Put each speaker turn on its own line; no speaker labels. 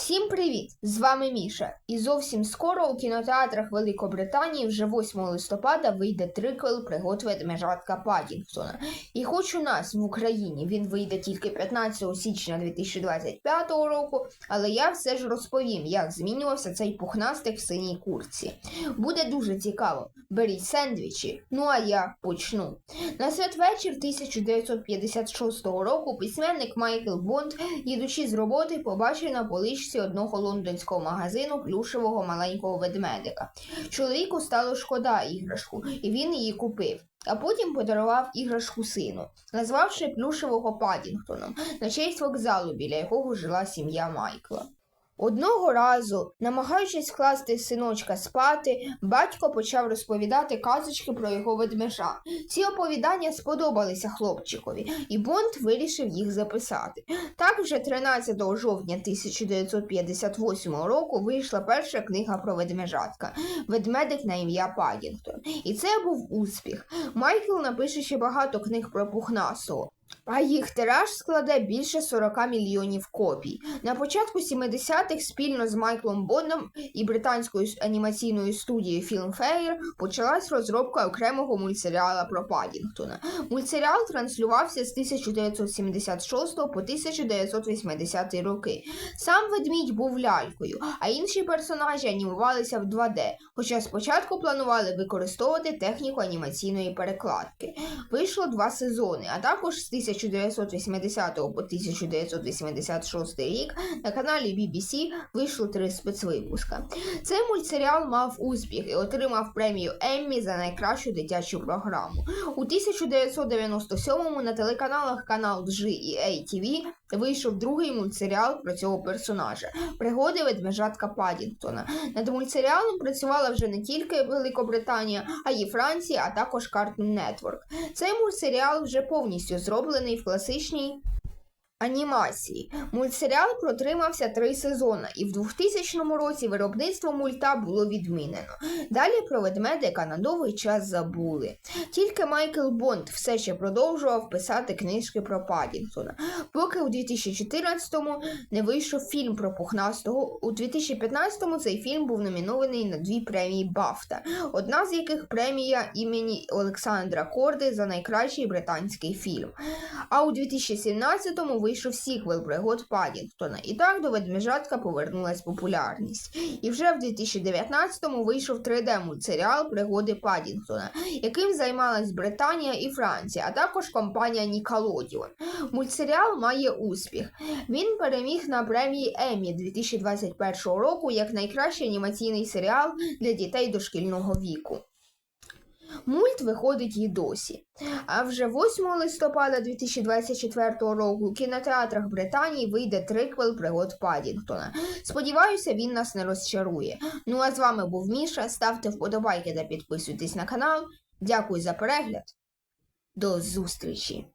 Всім привіт! З вами Міша. І зовсім скоро у кінотеатрах Великобританії вже 8 листопада вийде триквел пригод ведмежатка Паддінгтона. І хоч у нас в Україні він вийде тільки 15 січня 2025 року, але я все ж розповім, як змінювався цей пухнастик в синій курці. Буде дуже цікаво. Беріть сендвічі. Ну а я почну. На святвечір 1956 року письменник Майкл Бонд, їдучи з роботи, побачив на поличці одного лондонського магазину плюшевого маленького ведмедика. Чоловіку стало шкода іграшку, і він її купив. А потім подарував іграшку сину, назвавши плюшевого Падінгтоном на честь вокзалу, біля якого жила сім'я Майкла. Одного разу, намагаючись вкласти синочка спати, батько почав розповідати казочки про його ведмежа. Ці оповідання сподобалися хлопчикові, і Бонд вирішив їх записати. Так вже 13 жовтня 1958 року вийшла перша книга про ведмежатка Ведмедик на ім'я Паддінгтон. І це був успіх. Майкл напише ще багато книг про пухнасого. А їх тираж складе більше 40 мільйонів копій. На початку 70-х спільно з Майклом Бондом і британською анімаційною студією Filmfare почалась розробка окремого мультсеріала про Паддінгтона. Мультсеріал транслювався з 1976 по 1980 роки. Сам ведмідь був лялькою, а інші персонажі анімувалися в 2D, хоча спочатку планували використовувати техніку анімаційної перекладки. Вийшло два сезони, а також з 1980 по 1986 рік на каналі BBC вийшло три спецвипуска. Цей мультсеріал мав успіх і отримав премію Еммі за найкращу дитячу програму. У 1997-му на телеканалах Канал G і ATV вийшов другий мультсеріал про цього персонажа Пригоди ведмежатка Паддінгтона. Над мультсеріалом працювала вже не тільки Великобританія, а й Франція, а також Cartoon Network. Цей мультсеріал вже повністю зроблений в класичній анімації. Мультсеріал протримався три сезони, і в 2000 році виробництво мульта було відмінено. Далі про ведмедика на довгий час забули. Тільки Майкл Бонд все ще продовжував писати книжки про Паддінгтона. Поки у 2014-му не вийшов фільм про пухнастого. У 2015-му цей фільм був номінований на дві премії Бафта, одна з яких премія імені Олександра Корди за найкращий британський фільм. А у 2017-му вийшов сіквел пригод Паддінгтона, і так до ведмежатка повернулась популярність. І вже в 2019-му вийшов 3D-мультсеріал Пригоди Паддінгтона, яким займалась Британія і Франція, а також компанія Nickelodeon. Мультсеріал має успіх. Він переміг на премії Еммі 2021 року як найкращий анімаційний серіал для дітей дошкільного віку. Мульт виходить і досі. А вже 8 листопада 2024 року у кінотеатрах Британії вийде триквел пригод Падінгтона. Сподіваюся, він нас не розчарує. Ну а з вами був Міша. Ставте вподобайки та підписуйтесь на канал. Дякую за перегляд. До зустрічі!